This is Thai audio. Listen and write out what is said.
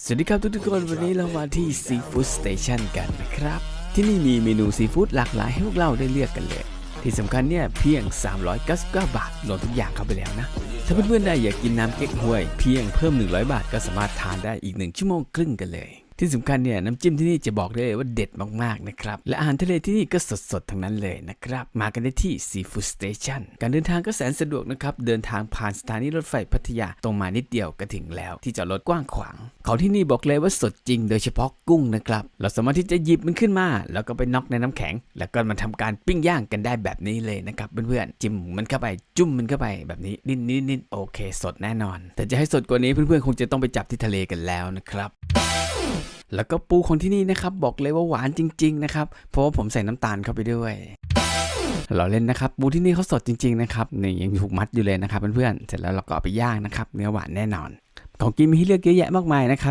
สวัสดีครับทุกทุกคนวันนี้เรามาที่ซีฟู้ดสเตชันกันนะครับ ที่นี่มีเมนูซีฟู้ดหลากหลายให้พวกเราได้เลือกกันเลย ที่สำคัญเนี่ยเพียง 399 บาทรวมทุกอย่างเข้าไปแล้วนะ ถ้าเพื่อนๆได้อยากกินน้ำเก๊กฮวย เพียงเพิ่ม 100 บาทก็สามารถทานได้อีก 1 ชั่วโมงครึ่งกันเลยที่สำคัญเนี่ยน้ำจิ้มที่นี่จะบอกได้เลยว่าเด็ดมากๆนะครับ และอาหารทะเลที่นี่ก็สดๆทั้งนั้นเลยนะครับ มากันได้ที่ Seafood Station การเดินทางก็แสนสะดวกนะครับ เดินทางผ่านสถานีรถไฟพัทยาตรงมานิดเดียวก็ถึงแล้ว ที่จอดรถกว้างขวาง ของที่นี่บอกเลยว่าสดจริง โดยเฉพาะกุ้งนะครับ เราสามารถที่จะหยิบมันขึ้นมา แล้วก็ไปน็อกในน้ำแข็ง แล้วก็มาทำการปิ้งย่างกันได้แบบนี้เลยนะครับเพื่อนๆจิ้มมันเข้าไปจุ่มมันเข้าไปแบบนี้นิดนิดนิดโอเค สดแน่นอน แต่จะให้สดกว่านี้เพื่อนๆคงจะต้องไปจับที่ทะเลกันแล้วนะครับ แล้วก็ปูของที่นี่นะครับบอกเลยว่าหวานจริง ๆ นะครับ เพราะว่าผมใส่น้ำตาลเข้าไปด้วยเราเล่นนะครับปูที่นี่เขาสดจริงๆนะครับนี่ยังถูกมัดอยู่เลยนะครับเพื่อนๆเสร็จแล้วเราก็เอาไปย่างนะครับเนื้อหวานแน่นอน ของกินมีให้เลือกเยอะแยะมากมายนะครับ